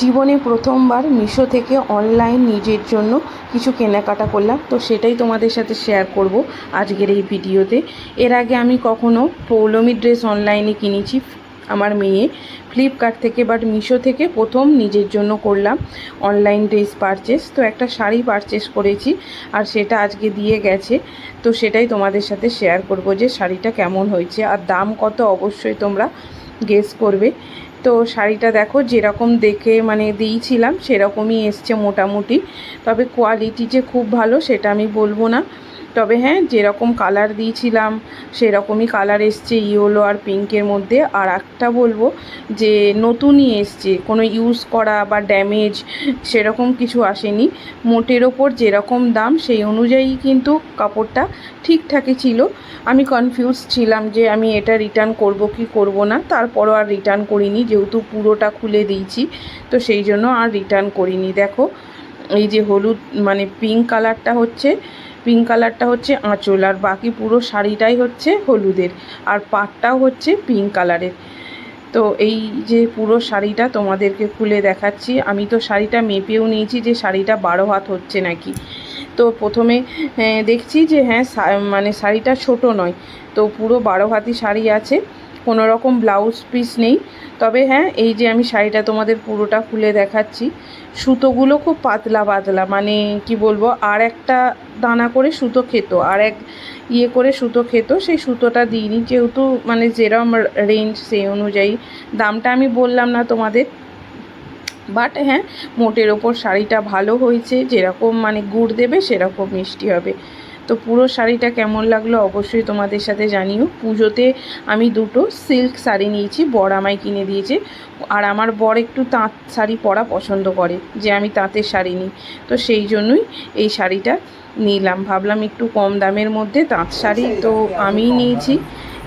জীবনে প্রথমবার মিশো থেকে অনলাইন নিজের জন্য কিছু কেনাকাটা করলাম। তো সেটাই তোমাদের সাথে শেয়ার করব আজকের এই ভিডিওতে। এর আগে আমি কখনো পৌলমি ড্রেস অনলাইনে কিনেছি আমার মেয়ে ফ্লিপকার্ট থেকে বাট মিশো থেকে প্রথম নিজের জন্য করলাম অনলাইন ড্রেস পারচেস তো একটা শাড়ি পারচেস করেছি আর সেটা আজকে দিয়ে গেছে। তো সেটাই তোমাদের সাথে শেয়ার করব যে শাড়িটা কেমন হয়েছে আর দাম কত অবশ্যই তোমরা গেস করবে। তো শাড়িটা দেখো, যেরকম দেখে মানে দিয়েছিলাম, সেরকমই এসছে মোটামুটি। তবে কোয়ালিটি যে খুব ভালো, সেটা আমি বলব না। তবে হ্যাঁ যেরকম কালার দিয়েছিলাম, সেরকমই কালার এসছে ইয়েলো আর পিঙ্কের মধ্যে। আর একটা বলব যে, নতুনই এসছে, কোনো ইউজ করা বা ড্যামেজ সেরকম কিছু আসেনি। মোটের ওপর যেরকম দাম, সেই অনুযায়ী কিন্তু কাপড়টা ঠিকঠাকই ছিল। আমি কনফিউজ ছিলাম যে, আমি এটা রিটার্ন করব কি করব না। তারপরও আর রিটার্ন করিনি, যেহেতু পুরোটা খুলে দিয়েছি, তো সেই জন্য আর রিটার্ন করিনি। দেখো, এই যে হলুদ মানে পিঙ্ক কালারটা হচ্ছে পিঙ্ক কালারটা হচ্ছে আঁচল আর বাকি পুরো শাড়িটাই হচ্ছে হলুদের আর পাটটাও হচ্ছে পিঙ্ক কালারের তো এই যে পুরো শাড়িটা তোমাদেরকে খুলে দেখাচ্ছি, আমি তো শাড়িটা মেপেও নিয়েছি যে শাড়িটা বারো হাত হচ্ছে নাকি। তো প্রথমে দেখছি যে হ্যাঁ মানে শাড়িটা ছোট নয়, তো পুরো বারো হাতি শাড়ি আছে। কোনো রকম ব্লাউজ পিস নেই। তবে হ্যাঁ এই যে আমি শাড়িটা তোমাদের পুরোটা খুলে দেখাচ্ছি, সুতোগুলো খুব পাতলা পাতলা মানে কি বলব, আর একটা দানা করে সুতো খেত, আর এক ইয়ে করে সুতো খেত, সেই সুতোটা দিইনি। যেহেতু মানে যেরম রেঞ্জ সেই অনুযায়ী, দামটা আমি বললাম না তোমাদের। বাট হ্যাঁ মোটের ওপর শাড়িটা ভালো হয়েছে, যেরকম মানে গুড় দেবে, সেরকম মিষ্টি হবে। তো পুরো শাড়িটা কেমন লাগল অবশ্যই তোমাদের সাথে জানিও। পুজোতে আমি দুটো সিল্ক শাড়ি নিয়েছি, বর আমায় কিনে দিয়েছে। আর আমার বর একটু তাঁত শাড়ি পরা পছন্দ করে, যে আমি তাঁতের শাড়ি নিই। তো সেই জন্যই এই শাড়িটা নিলাম। ভাবলাম একটু কম দামের মধ্যে তাঁত শাড়ি তো আমিই নিয়েছি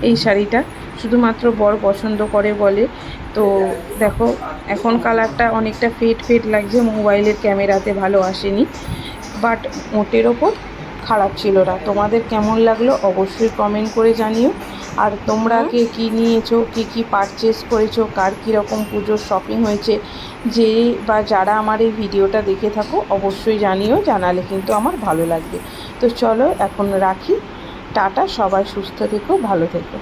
এই শাড়িটা। শুধুমাত্র বর পছন্দ করে বলে। তো দেখো, এখন কালারটা অনেকটা ফেট ফেট লাগছে, মোবাইলের ক্যামেরাতে ভালো আসেনি। বাট মোটের ওপর খারাপ ছিল না। তোমাদের কেমন লাগল অবশ্যই কমেন্ট করে জানিও। আর তোমরা কে কী নিয়েছো কী কী পারচেস করেছ কার কীরকম পুজোর শপিং হয়েছে যে বা যারা আমার এই ভিডিওটা দেখে থাকো অবশ্যই জানিও জানালে কিন্তু আমার ভালো লাগবে। তো চলো এখন রাখি। টাটা সবাই সুস্থ থেকো ভালো থেকো।